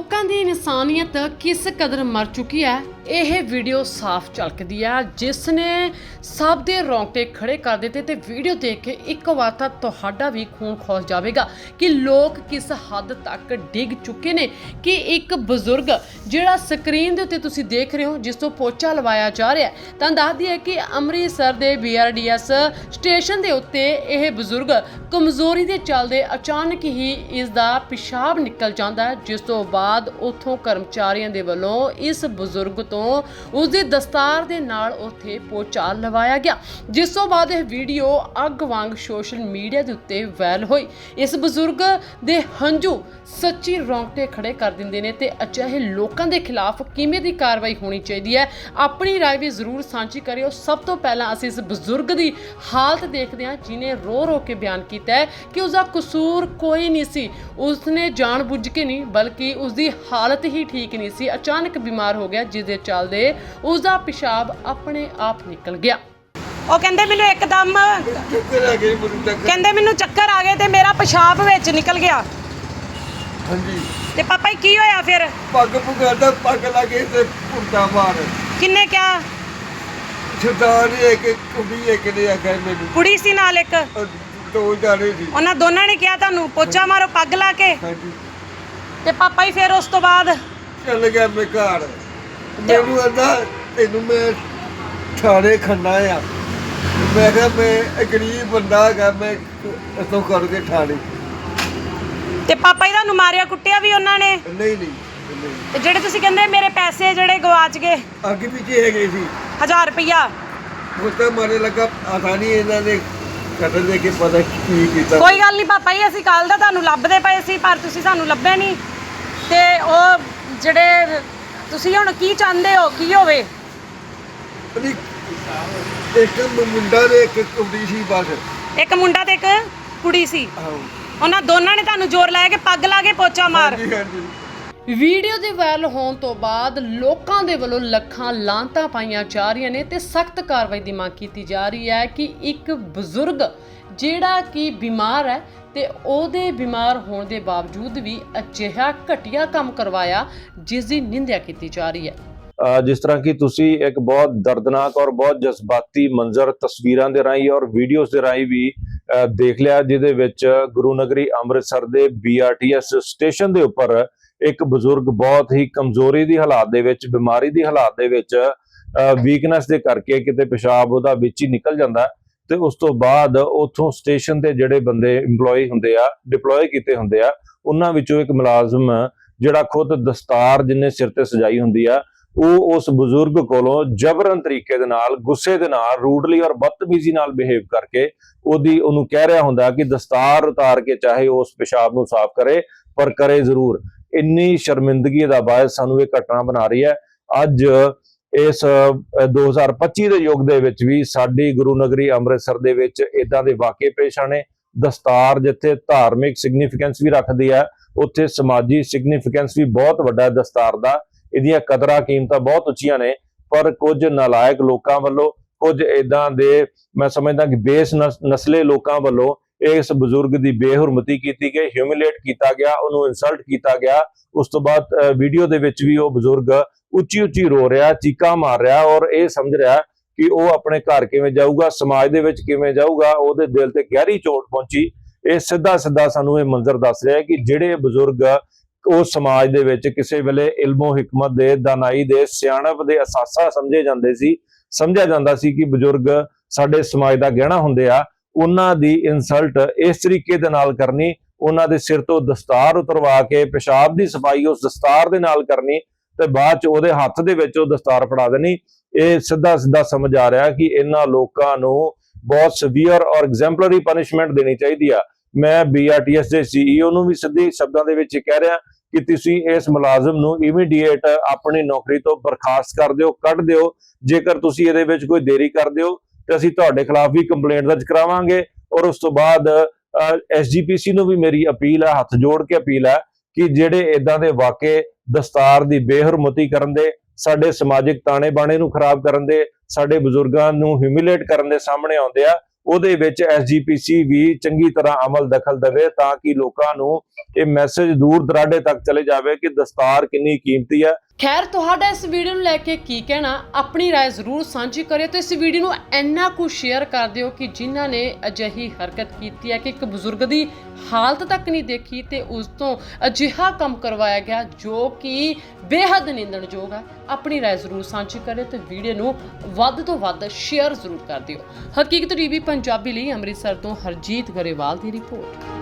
ਲੋਕਾਂ ਦੀ ਇਨਸਾਨੀਅਤ ਕਿਸ ਕਦਰ ਮਰ ਚੁੱਕੀ ਹੈ? ਇਹ ਵੀਡੀਓ ਸਾਫ਼ ਝਲਕਦੀ ਆ, ਜਿਸ ਨੇ ਸਭ ਦੇ ਰੌਂਗਟੇ ਖੜੇ ਕਰ ਦਿੱਤੇ ਤੇ ਵੀਡੀਓ ਦੇਖ ਕੇ ਇੱਕ ਵਾਰ ਤਾਂ ਤੁਹਾਡਾ ਵੀ ਖੂਨ ਖੋਸ ਜਾਵੇਗਾ ਕਿ ਲੋਕ ਕਿਸ ਹੱਦ ਤੱਕ ਡਿੱਗ ਚੁੱਕੇ ਨੇ ਕਿ ਇੱਕ ਬਜ਼ੁਰਗ ਜਿਹੜਾ ਸਕਰੀਨ ਦੇ ਉੱਤੇ ਤੁਸੀਂ ਦੇਖ ਰਹੇ ਹੋ, ਜਿਸ ਤੋਂ ਪੋਚਾ ਲਵਾਇਆ ਜਾ ਰਿਹਾ ਹੈ, ਤਾਂ ਦੱਸ ਦਈਏ ਕਿ ਅੰਮ੍ਰਿਤਸਰ ਦੇ ਬੀਆਰਡੀਐਸ ਸਟੇਸ਼ਨ ਦੇ ਉੱਤੇ ਇਹ ਬਜ਼ੁਰਗ ਕਮਜ਼ੋਰੀ ਦੇ ਚੱਲਦੇ ਅਚਾਨਕ ਹੀ ਇਸ ਦਾ ਪਿਸ਼ਾਬ ਨਿਕਲ ਜਾਂਦਾ ਹੈ, ਜਿਸ ਤੋਂ ਬਾਅਦ ਉਥੋਂ ਕਰਮਚਾਰੀਆਂ ਦੇ ਵੱਲੋਂ ਇਸ ਬਜ਼ੁਰਗ ਤੋਂ ਉਸ ਦੀ ਦਸਤਾਰ ਦੇ ਨਾਲ ਉੱਥੇ ਪੋਚਾ ਲਵਾਇਆ ਗਿਆ ਜਿਸ ਤੋਂ ਬਾਅਦ ਇਹ ਵੀਡੀਓ ਅੱਗ ਵਾਂਗ ਸੋਸ਼ਲ ਮੀਡੀਆ ਦੇ ਉੱਤੇ ਵਾਇਰਲ ਹੋਈ ਇਸ ਬਜ਼ੁਰਗ ਦੇ ਹੰਝੂ ਸੱਚੀ ਰੌਂਗਟੇ ਖੜੇ ਕਰ ਦਿੰਦੇ ਨੇ ਤੇ ਅਜਿਹੇ ਲੋਕਾਂ ਦੇ ਖਿਲਾਫ ਕਿਵੇਂ ਦੀ ਕਾਰਵਾਈ ਹੋਣੀ ਚਾਹੀਦੀ ਹੈ ਆਪਣੀ رائے ਵੀ ਜ਼ਰੂਰ ਸਾਂਝੀ ਕਰਿਓ ਸਭ ਤੋਂ ਪਹਿਲਾਂ ਅਸੀਂ ਇਸ ਬਜ਼ੁਰਗ ਦੀ ਹਾਲਤ ਦੇਖਦੇ ਹਾਂ ਜਿਨੇ ਰੋ ਰੋ ਕੇ ਬਿਆਨ ਕੀਤਾ ਹੈ ਕਿ ਉਸ ਦਾ ਕਸੂਰ ਕੋਈ ਨਹੀਂ ਸੀ ਉਸਨੇ ਜਾਣ ਬੁੱਝ ਕੇ ਨਹੀਂ ਬਲਕਿ ਉਸ ਦੀ ਹਾਲਤ ਹੀ ਠੀਕ ਨਹੀਂ ਸੀ ਅਚਾਨਕ ਬਿਮਾਰ ਹੋ ਗਿਆ ਜਿਸ ਦੇ ਚੱਲਦੇ ਉਸ ਦਾ ਪਿਸ਼ਾਬ ਆਪਣੇ ਆਪ ਨਿਕਲ ਗਿਆ। ਉਹ ਕਹਿੰਦੇ ਮੈਨੂੰ ਇੱਕਦਮ ਚੱਕਰ ਆ ਗਈ ਮੈਨੂੰ ਚੱਕਰ? ਕਹਿੰਦੇ ਮੈਨੂੰ ਚੱਕਰ ਆ ਗਏ ਤੇ ਮੇਰਾ ਪਿਸ਼ਾਬ ਵਿੱਚ ਨਿਕਲ ਗਿਆ। ਹਾਂਜੀ। ਤੇ ਪਾਪਾ ਜੀ ਕੀ ਹੋਇਆ ਫਿਰ? ਪੱਗ ਪੁਗਾਦਾ ਪੱਗ ਲਾਗੇ ਤੇ ਪੁਰਤਾ ਮਾਰ। ਕਿੰਨੇ ਕਿਹਾ ਸਰਦਾਰ ਇੱਕ ਕੁੜੀ ਇੱਕ ਨੇ ਆਖਿਆ ਮੈਨੂੰ। ਕੁੜੀ ਸੀ ਨਾਲ ਇੱਕ? ਦੋ ਜਾਣੇ ਸੀ। ਉਹਨਾਂ ਦੋਨਾਂ ਨੇ ਕਿਹਾ ਤੁਹਾਨੂੰ ਪੋਚਾ ਮਾਰੋ ਪੱਗ ਲਾ ਕੇ। ਹਾਂਜੀ। ਤੇ ਪਾਪਾ ਜੀ ਫਿਰ ਉਸ ਤੋਂ ਬਾਅਦ? ਚੱਲ ਗਿਆ ਮੈਂ ਘਰ। ਮੈਨੂੰ ਆਂਦਾ ਤੈਨੂੰ ਮੈਂ ਥਾਣੇ ਖੰਨਾ ਆ। ਮੈਂ ਕਿਹਾ ਮੈਂ ਇੱਕ ਗਰੀਬ ਬੰਦਾ ਹੈਗਾ ਮੈਂ ਇਤੋਂ ਕਰਕੇ ਥਾਣੇ ਤੇ ਪਾਪਾ ਜੀ ਤੁਹਾਨੂੰ ਮਾਰਿਆ ਕੁੱਟਿਆ ਵੀ ਉਹਨਾਂ ਨੇ? ਨਹੀਂ ਨਹੀਂ ਨਹੀਂ। ਤੇ ਜਿਹੜੇ ਤੁਸੀਂ ਕਹਿੰਦੇ ਮੇਰੇ ਪੈਸੇ ਜਿਹੜੇ ਗਵਾਚ ਗਏ? ਅੱਗੇ ਪਿੱਛੇ ਹੈਗੇ ਸੀ। 1000 ਰੁਪਇਆ ਮੁੱਤਾ ਮਾਰੇ ਲੱਗਾ ਨਹੀਂ ਇਹਨਾਂ ਨੇ ਕਤਲ ਦੇ ਕੇ ਪਤਾ ਕੀ ਕੀਤਾ। ਕੋਈ ਗੱਲ ਨਹੀਂ ਪਾਪਾ ਜੀ ਅਸੀਂ ਕੱਲ ਦਾ ਤੁਹਾਨੂੰ ਲੱਭਦੇ ਪਏ ਸੀ ਪਰ ਤੁਸੀਂ ਸਾਨੂੰ ਲੱਭੇ ਨਹੀਂ। ਤੇ ਉਹ ਜਿਹੜੇ ਤੁਸੀਂ ਹੁਣ ਕੀ ਚਾਹੁੰਦੇ ਹੋ? ਕੀ ਹੋਵੇ? ਇੱਕ ਮੁੰਡਾ ਨੇ ਇੱਕ ਕੁੜੀ ਸੀ ਬਸ। ਇੱਕ ਮੁੰਡਾ ਤੇ ਇੱਕ ਕੁੜੀ ਸੀ? ਉਹਨਾਂ ਦੋਨਾਂ ਨੇ ਤੁਹਾਨੂੰ ਜ਼ੋਰ ਲਾਇਆ ਕਿ ਪੱਗ ਲਾ ਕੇ ਪੋਚਾ ਮਾਰ? ਹਾਂਜੀ ਹਾਂਜੀ। ਵੀਡੀਓ ਦੇ ਵਾਇਰਲ ਹੋਣ ਤੋਂ ਬਾਅਦ ਲੋਕਾਂ ਦੇ ਵੱਲੋਂ ਲੱਖਾਂ ਲਾਂਤਾਂ ਪਾਈਆਂ ਜਾ ਰਹੀਆਂ ਨੇ ਤੇ ਸਖਤ ਕਾਰਵਾਈ ਦੀ ਮੰਗ ਕੀਤੀ ਜਾ ਰਹੀ ਹੈ ਕਿ ਇੱਕ ਬਜ਼ੁਰਗ ਜਿਹੜਾ ਕਿ ਬਿਮਾਰ ਹੈ ਤੇ ਉਹਦੇ ਬਿਮਾਰ ਹੋਣ ਦੇ ਬਾਵਜੂਦ ਵੀ ਅਜਿਹਾ ਘਟੀਆ ਕੰਮ ਕਰਵਾਇਆ, ਜਿਸ ਦੀ ਨਿੰਦਿਆ ਕੀਤੀ ਜਾ ਰਹੀ ਹੈ। ਜਿਸ ਤਰ੍ਹਾਂ ਕਿ ਤੁਸੀਂ ਇੱਕ ਬਹੁਤ ਦਰਦਨਾਕ ਔਰ ਬਹੁਤ ਜਜ਼ਬਾਤੀ ਮੰਜ਼ਰ ਤਸਵੀਰਾਂ ਦੇ ਰਾਹੀਂ ਔਰ ਵੀਡੀਓਜ਼ ਦੇ ਰਾਹੀਂ ਵੀ ਦੇਖ ਲਿਆ, ਜਿਹਦੇ ਵਿੱਚ ਗੁਰੂ ਨਗਰੀ ਅੰਮ੍ਰਿਤਸਰ ਦੇ BRTS ਸਟੇਸ਼ਨ ਦੇ ਉੱਪਰ ਇੱਕ ਬਜ਼ੁਰਗ ਬਹੁਤ ਹੀ ਕਮਜ਼ੋਰੀ ਦੀ ਹਾਲਾਤ ਦੇ ਵਿੱਚ, ਬਿਮਾਰੀ ਦੀ ਹਾਲਾਤ ਦੇ ਵਿੱਚ ਵੀਕਨੈਸ ਦੇ ਕਰਕੇ ਕਿਤੇ ਪਿਸ਼ਾਬ ਉਹਦਾ ਵਿੱਚ ਹੀ ਨਿਕਲ ਜਾਂਦਾ। ਤੇ ਉਸ ਤੋਂ ਬਾਅਦ ਉਥੋਂ ਸਟੇਸ਼ਨ ਤੇ ਜਿਹੜੇ ਬੰਦੇ EMPLOYE ਹੁੰਦੇ ਆ ਡਿਪਲੋਏ ਕੀਤੇ ਹੁੰਦੇ ਆ, ਉਹਨਾਂ ਵਿੱਚੋਂ ਇੱਕ ਮੁਲਾਜ਼ਮ ਜਿਹੜਾ ਖੁਦ ਦਸਤਾਰ ਜਿੰਨੇ ਸਿਰ ਤੇ ਸਜਾਈ ਹੁੰਦੀ ਆ, ਉਹ ਉਸ ਬਜ਼ੁਰਗ ਕੋਲੋਂ ਜਬਰਨ ਤਰੀਕੇ ਦੇ ਨਾਲ, ਗੁੱਸੇ ਦੇ ਨਾਲ, ਰੂਡਲੀ ਔਰ ਬਦਤਮੀਜ਼ੀ ਨਾਲ ਬਿਹੇਵ ਕਰਕੇ ਉਹਦੀ ਉਹਨੂੰ ਕਹਿ ਰਿਹਾ ਹੁੰਦਾ ਕਿ ਦਸਤਾਰ ਉਤਾਰ ਕੇ ਚਾਹੇ ਉਸ ਪਿਸ਼ਾਬ ਨੂੰ ਸਾਫ਼ ਕਰੇ, ਪਰ ਕਰੇ ਜ਼ਰੂਰ। ਇੰਨੀ ਸ਼ਰਮਿੰਦਗੀ ਦਾ ਬਾਇਸ ਸਾਨੂੰ ਇਹ ਘਟਨਾ ਬਣਾ ਰਹੀ ਹੈ। ਅੱਜ ਇਸ ਅਹ, 2025 ਦੇ ਯੁੱਗ ਦੇ ਵਿੱਚ ਵੀ ਸਾਡੀ ਗੁਰੂ ਨਗਰੀ ਅੰਮ੍ਰਿਤਸਰ ਦੇ ਵਿੱਚ ਇਦਾਂ ਦੇ ਵਾਕਿਏ ਪੇਸ਼ ਆਣੇ ਦਸਤਾਰ ਜਿੱਥੇ ਧਾਰਮਿਕ ਸਿਗਨੀਫੀਕੈਂਸ ਵੀ ਰੱਖਦੀ ਹੈ ਉੱਥੇ ਸਮਾਜੀ ਸਿਗਨੀਫੀਕੈਂਸ ਵੀ ਬਹੁਤ ਵੱਡਾ ਹੈ ਦਸਤਾਰ ਦਾ। ਇਹਦੀਆਂ ਕਦਰਾਂ ਕੀਮਤਾਂ ਬਹੁਤ ਉੱਚੀਆਂ ਨੇ ਪਰ ਕੁਝ ਨਲਾਇਕ ਲੋਕਾਂ ਵੱਲੋਂ ਕੁਝ ਇਦਾਂ ਦੇ ਮੈਂ ਸਮਝਦਾ ਕਿ ਬੇਸ ਨਸ- ਨਸਲੇ ਲੋਕਾਂ ਵੱਲੋਂ ਇਸ ਬਜ਼ੁਰਗ ਦੀ ਬੇਹਰਮਤੀ ਕੀਤੀ ਗਈ ਹਿਊਮਿਲੇਟ ਕੀਤਾ ਗਿਆ ਉਹਨੂੰ ਇਨਸਲਟ ਕੀਤਾ ਗਿਆ। ਉਸ ਤੋਂ ਬਾਅਦ ਵੀਡੀਓ ਦੇ ਵਿੱਚ ਵੀ ਉਹ ਬਜ਼ੁਰਗ ਉੱਚੀ ਉੱਚੀ ਰੋ ਰਿਹਾ, ਚੀਕਾਂ ਮਾਰ ਰਿਹਾ ਔਰ ਇਹ ਸਮਝ ਰਿਹਾ ਕਿ ਉਹ ਆਪਣੇ ਘਰ ਕਿਵੇਂ ਜਾਊਗਾ, ਸਮਾਜ ਦੇ ਵਿੱਚ ਕਿਵੇਂ ਜਾਊਗਾ, ਉਹਦੇ ਦਿਲ ਤੇ ਗਹਿਰੀ ਚੋਟ ਪਹੁੰਚੀ। ਇਹ ਸਿੱਧਾ ਸਿੱਧਾ ਸਾਨੂੰ ਇਹ ਮੰਜ਼ਰ ਦੱਸ ਰਿਹਾ ਕਿ ਜਿਹੜੇ ਬਜ਼ੁਰਗ ਉਹ ਸਮਾਜ ਦੇ ਵਿੱਚ ਕਿਸੇ ਵੇਲੇ ਇਲਮੋ ਹਕਮਤ ਦੇ, ਦਾਨਾਈ ਦੇ, ਸਿਆਣਪ ਦੇ ਅਸਾਸਾ ਸਮਝੇ ਜਾਂਦੇ ਸੀ, ਸਮਝਿਆ ਜਾਂਦਾ ਸੀ ਕਿ ਬਜ਼ੁਰਗ ਸਾਡੇ ਸਮਾਜ ਦਾ ਗਹਿਣਾ ਹੁੰਦੇ ਆ, ਉਹਨਾਂ ਦੀ ਇਨਸਲਟ ਇਸ ਤਰੀਕੇ ਦੇ ਨਾਲ ਕਰਨੀ, ਉਹਨਾਂ ਦੇ ਸਿਰ ਤੋਂ ਦਸਤਾਰ ਉਤਰਵਾ ਕੇ, ਪਿਸ਼ਾਬ ਦੀ ਸਫ਼ਾਈ ਉਸ ਦਸਤਾਰ ਦੇ ਨਾਲ ਕਰਨੀ ਤੇ ਬਾਅਦ ਚ ਉਹਦੇ ਹੱਥ ਦੇ ਵਿੱਚ ਉਹ ਦਸਤਾਰ ਫੜਾ ਦੇਣੀ। ਇਹ ਸਿੱਧਾ ਸਿੱਧਾ ਸਮਝ ਆ ਰਿਹਾ ਕਿ ਇਹਨਾਂ ਲੋਕਾਂ ਨੂੰ ਬਹੁਤ ਸਵੀਅਰ ਔਰ ਐਗਜ਼ੈਂਪਲਰੀ ਪਨਿਸ਼ਮੈਂਟ ਦੇਣੀ ਚਾਹੀਦੀ ਆ। ਮੈਂ BRTS ਦੇ CEO ਨੂੰ ਵੀ ਸਿੱਧੇ ਸ਼ਬਦਾਂ ਦੇ ਵਿੱਚ ਇਹ ਕਹਿ ਰਿਹਾ ਕਿ ਤੁਸੀਂ ਇਸ ਮੁਲਾਜ਼ਮ ਨੂੰ ਇਮੀਡੀਏਟ ਆਪਣੀ ਨੌਕਰੀ ਤੋਂ ਬਰਖਾਸਤ ਕਰ ਦਿਓ, ਕੱਢ ਦਿਓ। ਜੇਕਰ ਤੁਸੀਂ ਇਹਦੇ ਵਿੱਚ ਕੋਈ ਦੇਰੀ ਕਰਦੇ ਹੋ ਤੇ ਅਸੀਂ ਤੁਹਾਡੇ ਖਿਲਾਫ ਵੀ ਕੰਪਲੇਂਟ ਦਰਜ ਕਰਾਵਾਂਗੇ। ਔਰ ਉਸ ਤੋਂ ਬਾਅਦ ਐਸਜੀਪੀਸੀ ਨੂੰ ਵੀ ਮੇਰੀ ਅਪੀਲ ਹੈ ਹੱਥ ਜੋੜ ਕੇ ਅਪੀਲ ਹੈ ਕਿ ਜਿਹੜੇ ਇਦਾਂ ਦੇ ਵਾਕੇ ਦਸਤਾਰ ਦੀ ਬੇਹਰਮਤੀ ਕਰਨ ਦੇ, ਸਾਡੇ ਸਮਾਜਿਕ ਤਾਣੇ ਬਾਣੇ ਨੂੰ ਖਰਾਬ ਕਰਨ ਦੇ, ਸਾਡੇ ਬਜ਼ੁਰਗਾਂ ਨੂੰ ਹਿਊਮਿਲੇਟ ਕਰਨ ਦੇ ਸਾਹਮਣੇ ਆਉਂਦੇ ਆ, ਉਹਦੇ ਵਿੱਚ ਐਸਜੀਪੀਸੀ ਵੀ ਚੰਗੀ ਤਰ੍ਹਾਂ ਅਮਲ ਦਖਲ ਦੇਵੇ ਤਾਂ ਕਿ ਲੋਕਾਂ ਨੂੰ ਇਹ ਮੈਸੇਜ ਦੂਰ ਦਰਾਡੇ ਤੱਕ ਚਲੇ ਜਾਵੇ ਕਿ ਦਸਤਾਰ ਕਿੰਨੀ ਕੀਮਤੀ ਹੈ ਖੈਰ ਤੁਹਾਡਾ ਇਸ ਵੀਡੀਓ ਨੂੰ ਲੈ ਕੇ ਕੀ ਕਹਿਣਾ ਆਪਣੀ رائے ਜ਼ਰੂਰ ਸਾਂਝੀ ਕਰਿਓ ਤੇ ਇਸ ਵੀਡੀਓ ਨੂੰ ਇੰਨਾ ਕੁ ਸ਼ੇਅਰ ਕਰ ਦਿਓ ਕਿ ਜਿਨ੍ਹਾਂ ਨੇ ਅਜਿਹੀ ਹਰਕਤ ਕੀਤੀ ਹੈ ਕਿ ਇੱਕ ਬਜ਼ੁਰਗ ਦੀ ਹਾਲਤ ਤੱਕ ਨਹੀਂ ਦੇਖੀ ਤੇ ਉਸ ਤੋਂ ਅਜਿਹਾ ਕੰਮ ਕਰਵਾਇਆ ਗਿਆ ਜੋ ਕਿ ਬੇਹੱਦ ਨਿੰਦਣਯੋਗ ਹੈ ਆਪਣੀ رائے ਜ਼ਰੂਰ ਸਾਂਝੀ ਕਰਿਓ ਤੇ ਵੀਡੀਓ ਨੂੰ ਵੱਧ ਤੋਂ ਵੱਧ ਸ਼ੇਅਰ ਜ਼ਰੂਰ ਕਰ ਦਿਓ ਹਕੀਕਤ ਟੀਵੀ ਪੰਜਾਬੀ ਲਈ ਅੰਮ੍ਰਿਤਸਰ ਤੋਂ ਹਰਜੀਤ ਗਰੇਵਾਲ ਦੀ ਰਿਪੋਰਟ